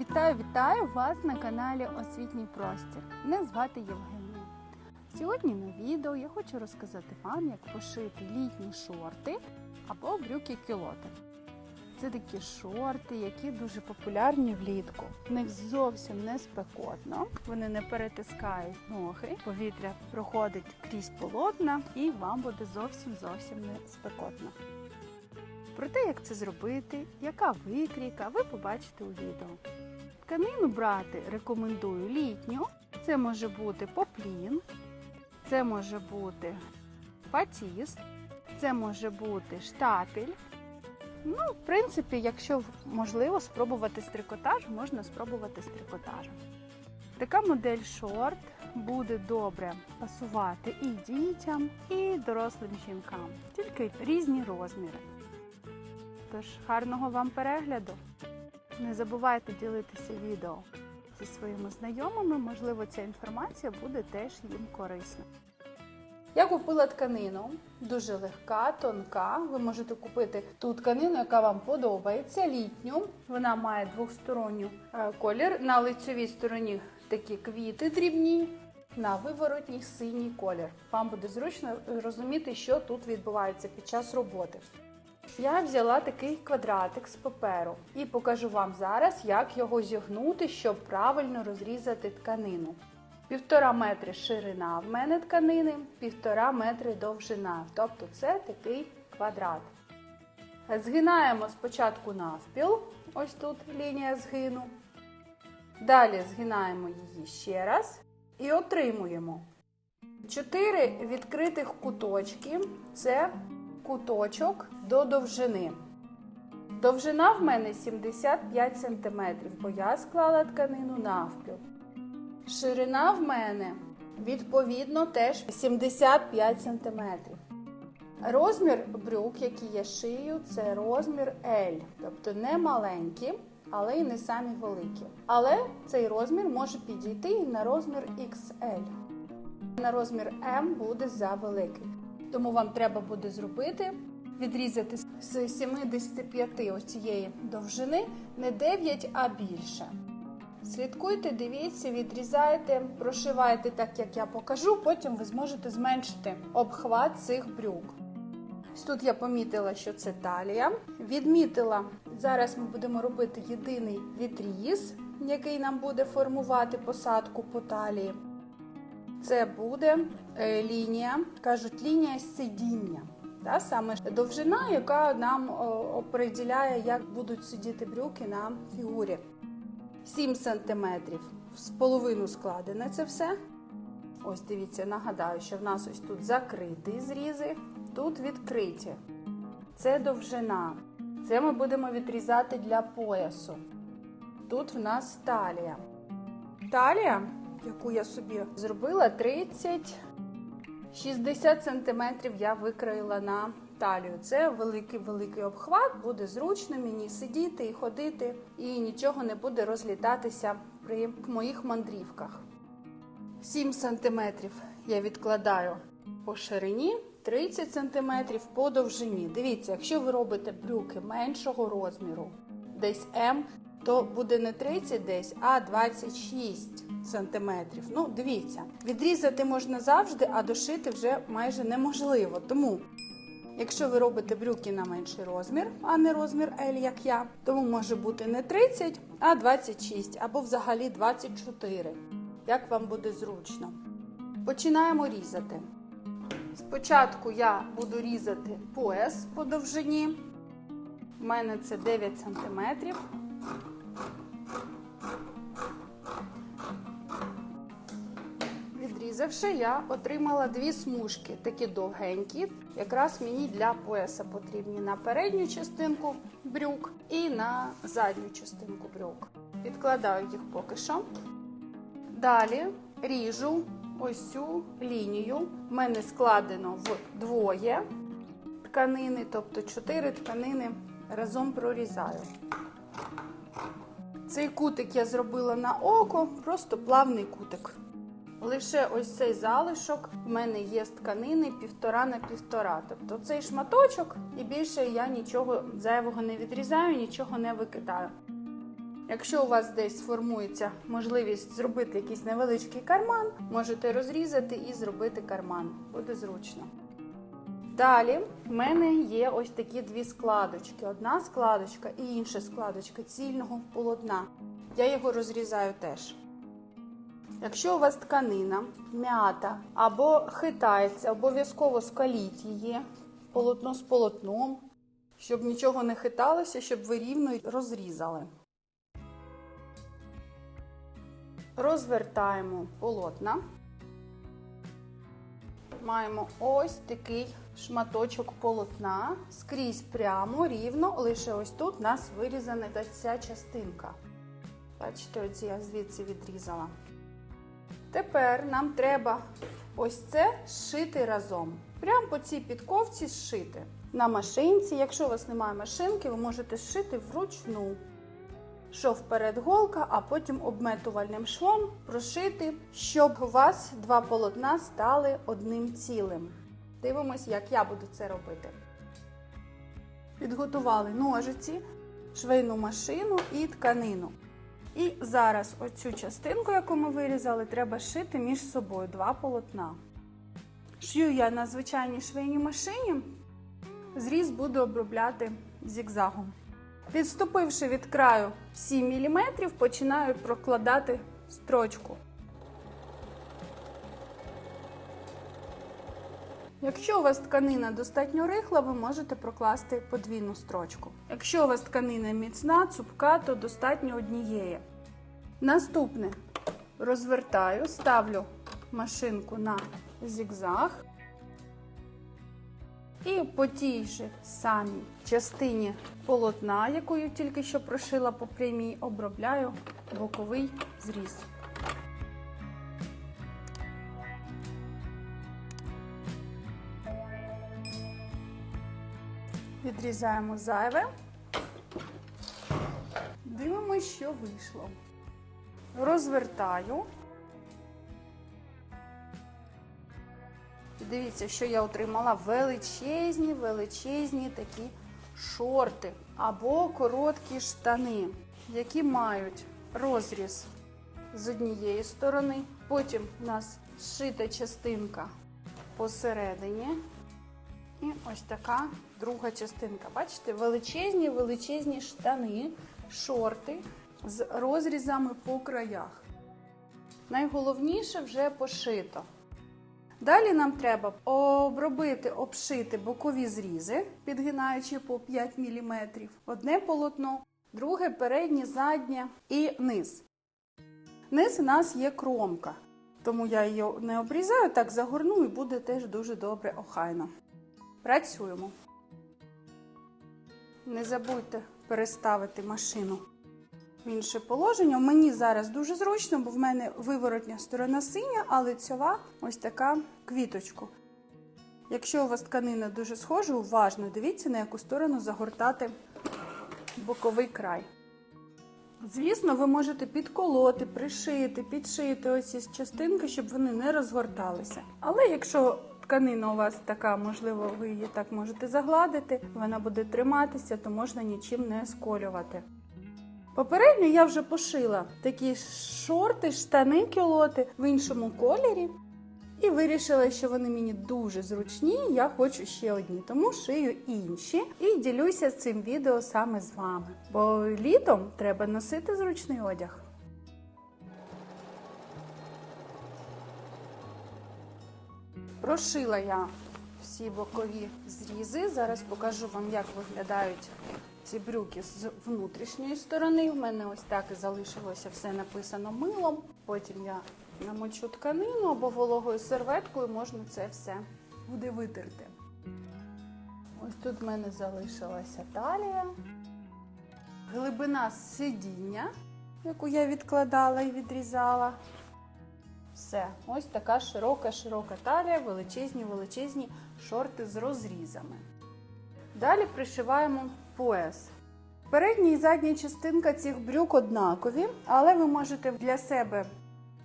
Вітаю, вітаю вас на каналі Освітній простір. Мене звати Євгенія. Сьогодні на відео я хочу розказати вам, як пошити літні шорти або брюки кілоти. Це такі шорти, які дуже популярні влітку. В них зовсім не спекотно, вони не перетискають ноги, повітря проходить крізь полотна і вам буде зовсім зовсім не спекотно. Про те, як це зробити, яка викрійка, ви побачите у відео. Тканину брати рекомендую літню. Це може бути поплін, це може бути патіс, це може бути штапель. Ну, в принципі, якщо можливо спробувати з трикотажу, можна спробувати з трикотажу. Така модель шорт буде добре пасувати і дітям, і дорослим жінкам, тільки різні розміри. Тож гарного вам перегляду! Не забувайте ділитися відео зі своїми знайомими, можливо, ця інформація буде теж їм корисна. Я купила тканину, дуже легка, тонка. Ви можете купити ту тканину, яка вам подобається, літню. Вона має двосторонню е, колір. На лицевій стороні такі квіти дрібні, на виворотній синій колір. Вам буде зручно розуміти, що тут відбувається під час роботи. Я взяла такий квадратик з паперу і покажу вам зараз, як його зігнути, щоб правильно розрізати тканину. Півтора метри ширина в мене тканини, півтора метри довжина. Тобто це такий квадрат. Згинаємо спочатку навпіл, ось тут лінія згину. Далі згинаємо її ще раз і отримуємо. Чотири відкритих куточки це куточок до довжини. Довжина в мене 75 см, бо я склала тканину навпіл. Ширина в мене відповідно теж 75 см. Розмір брюк, який я шию, це розмір L, тобто не маленькі, але й не самі великі. Але цей розмір може підійти і на розмір XL. На розмір M буде за великий. Тому вам треба буде зробити, відрізати з 75 ось цієї довжини не 9, а більше. Слідкуйте, дивіться, відрізайте, прошивайте так, як я покажу, потім ви зможете зменшити обхват цих брюк. Тут я помітила, що це талія. Відмітила, зараз ми будемо робити єдиний відріз, який нам буде формувати посадку по талії. Це буде е, лінія, кажуть, лінія сидіння. Та, саме довжина, яка нам определяє, як будуть сидіти брюки на фігурі. 7 см з половину складене це все. Ось дивіться, нагадаю, що в нас ось тут закриті зрізи, тут відкриті. Це довжина. Це ми будемо відрізати для поясу. Тут в нас талія. Талія, яку я собі зробила, 30 60 см я викроїла на талію. Це великий-великий обхват, буде зручно мені сидіти і ходити, і нічого не буде розлітатися при моїх мандрівках. 7 см я відкладаю по ширині, 30 см по довжині. Дивіться, якщо ви робите брюки меншого розміру, десь М, то буде не 30 десь, а 26 сантиметрів. Ну, дивіться, відрізати можна завжди, а дошити вже майже неможливо. Тому, якщо ви робите брюки на менший розмір, а не розмір L, як я, тому може бути не 30, а 26 або взагалі 24. Як вам буде зручно. Починаємо різати. Спочатку я буду різати пояс по довжині. У мене це 9 сантиметрів. Відрізавши, я отримала дві смужки, такі довгенькі. Якраз мені для пояса потрібні на передню частинку брюк і на задню частинку брюк. Відкладаю їх поки що. Далі ріжу ось цю лінію. У мене складено в двоє тканини, тобто чотири тканини разом прорізаю. Цей кутик я зробила на око, просто плавний кутик. Лише ось цей залишок в мене є з тканини півтора на півтора. Тобто цей шматочок, і більше я нічого зайвого не відрізаю, нічого не викидаю. Якщо у вас десь сформується можливість зробити якийсь невеличкий карман, можете розрізати і зробити карман. Буде зручно. Далі в мене є ось такі дві складочки: одна складочка і інша складочка цільного полотна. Я його розрізаю теж. Якщо у вас тканина м'ята або хитається, обов'язково скаліть її полотно з полотном, щоб нічого не хиталося, щоб ви рівно розрізали. Розвертаємо полотна. Маємо ось такий шматочок полотна, скрізь прямо, рівно, лише ось тут у нас вирізана ця частинка. Бачите, оці я звідси відрізала. Тепер нам треба ось це зшити разом. Прямо по цій підковці зшити. На машинці, якщо у вас немає машинки, ви можете зшити вручну. Шов вперед голка, а потім обметувальним швом прошити, щоб у вас два полотна стали одним цілим. Дивимось, як я буду це робити. Підготували ножиці, швейну машину і тканину. І зараз оцю частинку, яку ми вирізали, треба шити між собою два полотна. Шью я на звичайній швейній машині, зріз буду обробляти зігзагом. Відступивши від краю 7 мм, починаю прокладати строчку. Якщо у вас тканина достатньо рихла, ви можете прокласти подвійну строчку. Якщо у вас тканина міцна, цупка, то достатньо однієї. Наступне розвертаю, ставлю машинку на зігзаг. І по тій же самій частині полотна, якою тільки що прошила по прямій, обробляю боковий зріз. Відрізаємо зайве. Дивимося, що вийшло. Розвертаю. Дивіться, що я отримала величезні, величезні такі шорти або короткі штани, які мають розріз з однієї сторони. Потім у нас зшита частинка посередині. І ось така друга частинка. Бачите, величезні, величезні штани, шорти з розрізами по краях. Найголовніше вже пошито. Далі нам треба обробити, обшити бокові зрізи, підгинаючи по 5 мм. Одне полотно, друге переднє, заднє і низ. Низ у нас є кромка, тому я її не обрізаю, так загорну і буде теж дуже добре охайно. Працюємо. Не забудьте переставити машину в інше положення. Мені зараз дуже зручно, бо в мене виворотня сторона синя, а лицьова ось така квіточку. Якщо у вас тканина дуже схожа, уважно дивіться, на яку сторону загортати боковий край. Звісно, ви можете підколоти, пришити, підшити оці частинки, щоб вони не розгорталися. Але якщо тканина у вас така, можливо, ви її так можете загладити, вона буде триматися, то можна нічим не сколювати. Попередньо я вже пошила такі шорти, штани кілоти в іншому кольорі. І вирішила, що вони мені дуже зручні. Я хочу ще одні, тому шию інші і ділюся цим відео саме з вами. Бо літом треба носити зручний одяг. Прошила я всі бокові зрізи. Зараз покажу вам, як виглядають ці брюки з внутрішньої сторони. В мене ось так і залишилося все написано милом. Потім я намочу тканину або вологою серветкою, можна це все буде витерти. Ось тут в мене залишилася талія, глибина сидіння, яку я відкладала і відрізала. Все, ось така широка-широка талія, величезні величезні шорти з розрізами. Далі пришиваємо пояс. Передня і задня частинка цих брюк однакові, але ви можете для себе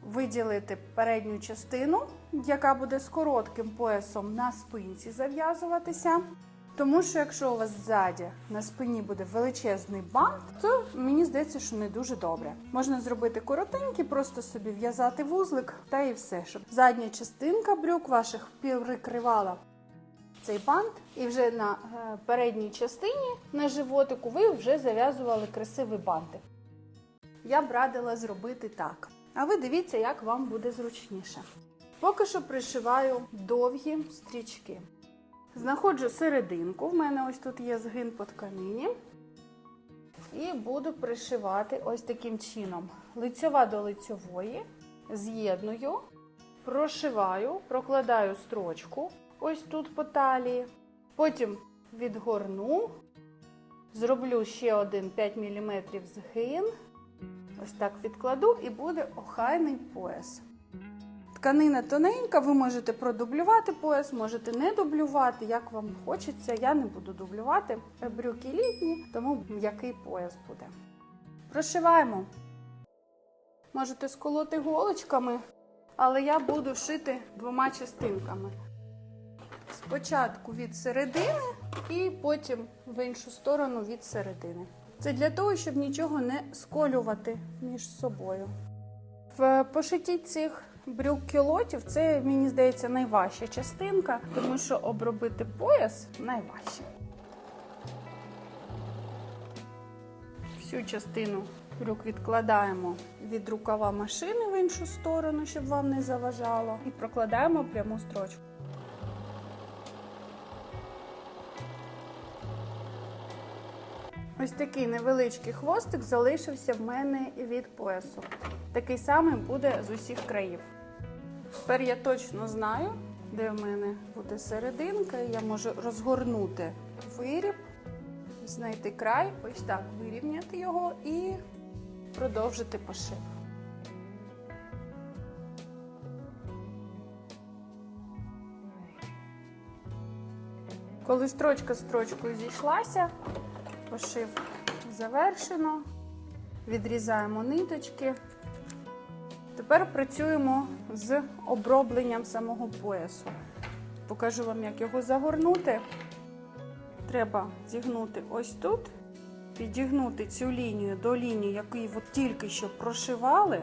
виділити передню частину, яка буде з коротким поясом на спинці зав'язуватися. Тому що якщо у вас ззаді на спині буде величезний бант, то мені здається, що не дуже добре. Можна зробити коротенький, просто собі в'язати вузлик та і все, щоб задня частинка брюк ваших прикривала цей бант, і вже на е, передній частині на животику ви вже зав'язували красивий бантик. Я б радила зробити так. А ви дивіться, як вам буде зручніше. Поки що пришиваю довгі стрічки. Знаходжу серединку, в мене ось тут є згин по тканині. І буду пришивати ось таким чином. Лицьова до лицьової, з'єдную, прошиваю, прокладаю строчку ось тут по талії. Потім відгорну, зроблю ще один 5 мм згин. Ось так відкладу і буде охайний пояс. Тканина тоненька, ви можете продублювати пояс, можете не дублювати, як вам хочеться. Я не буду дублювати брюки літні, тому м'який пояс буде. Прошиваємо. Можете сколоти голочками, але я буду шити двома частинками. Спочатку від середини і потім в іншу сторону від середини. Це для того, щоб нічого не сколювати між собою. В пошитті цих брюк кілотів це, мені здається, найважча частинка, тому що обробити пояс найважче. Всю частину брюк відкладаємо від рукава машини в іншу сторону, щоб вам не заважало, і прокладаємо пряму строчку. Ось такий невеличкий хвостик залишився в мене від поясу. Такий самий буде з усіх країв. Тепер я точно знаю, де в мене буде серединка. Я можу розгорнути виріб, знайти край, ось так вирівняти його і продовжити пошив. Коли строчка з строчкою зійшлася, пошив завершено. Відрізаємо ниточки. Тепер працюємо з обробленням самого поясу. Покажу вам, як його загорнути. Треба зігнути ось тут, підігнути цю лінію до лінії, яку тільки що прошивали,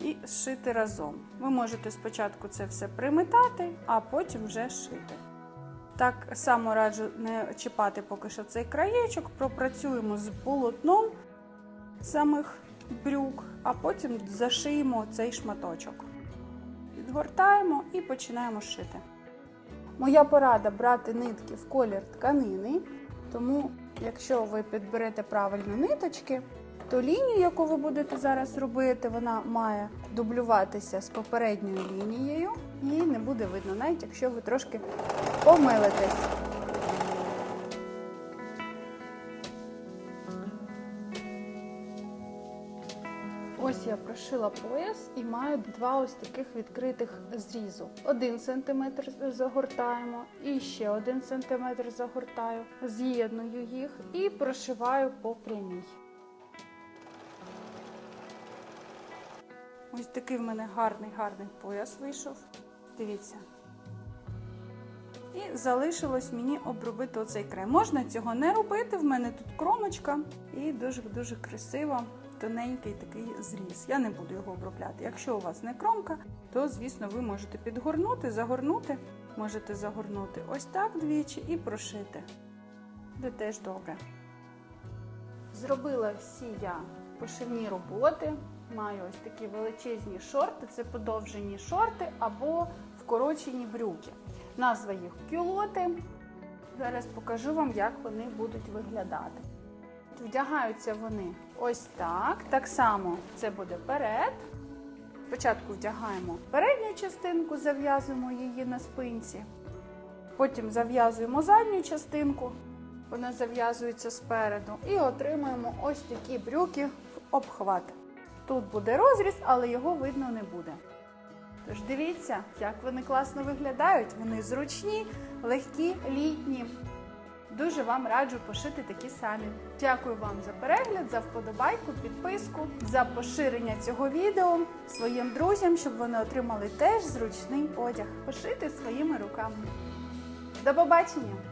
і зшити разом. Ви можете спочатку це все приметати, а потім вже шити. Так само раджу не чіпати поки що цей краєчок, пропрацюємо з полотном самих брюк, а потім зашиємо цей шматочок. Відгортаємо і починаємо шити. Моя порада брати нитки в колір тканини, тому, якщо ви підберете правильно ниточки, то лінію, яку ви будете зараз робити, вона має дублюватися з попередньою лінією і не буде видно, навіть якщо ви трошки помилитесь. Ось я прошила пояс і маю два ось таких відкритих зрізу. Один сантиметр загортаємо і ще один сантиметр загортаю, з'єдную їх і прошиваю по прямій. Ось такий в мене гарний гарний пояс вийшов. Дивіться. І залишилось мені обробити оцей край. Можна цього не робити, в мене тут кромочка і дуже-дуже красиво, тоненький такий зріз. Я не буду його обробляти. Якщо у вас не кромка, то, звісно, ви можете підгорнути, загорнути. Можете загорнути ось так двічі і прошити. Буде теж добре. Зробила всі я пошивні роботи. Маю ось такі величезні шорти, це подовжені шорти або вкорочені брюки. Назва їх кюлоти. Зараз покажу вам, як вони будуть виглядати. Вдягаються вони ось так. Так само це буде перед. Спочатку вдягаємо передню частинку, зав'язуємо її на спинці. Потім зав'язуємо задню частинку, вона зав'язується спереду. І отримуємо ось такі брюки в обхват. Тут буде розріз, але його видно не буде. Тож дивіться, як вони класно виглядають. Вони зручні, легкі, літні. Дуже вам раджу пошити такі самі. Дякую вам за перегляд, за вподобайку, підписку, за поширення цього відео своїм друзям, щоб вони отримали теж зручний одяг. Пошити своїми руками. До побачення!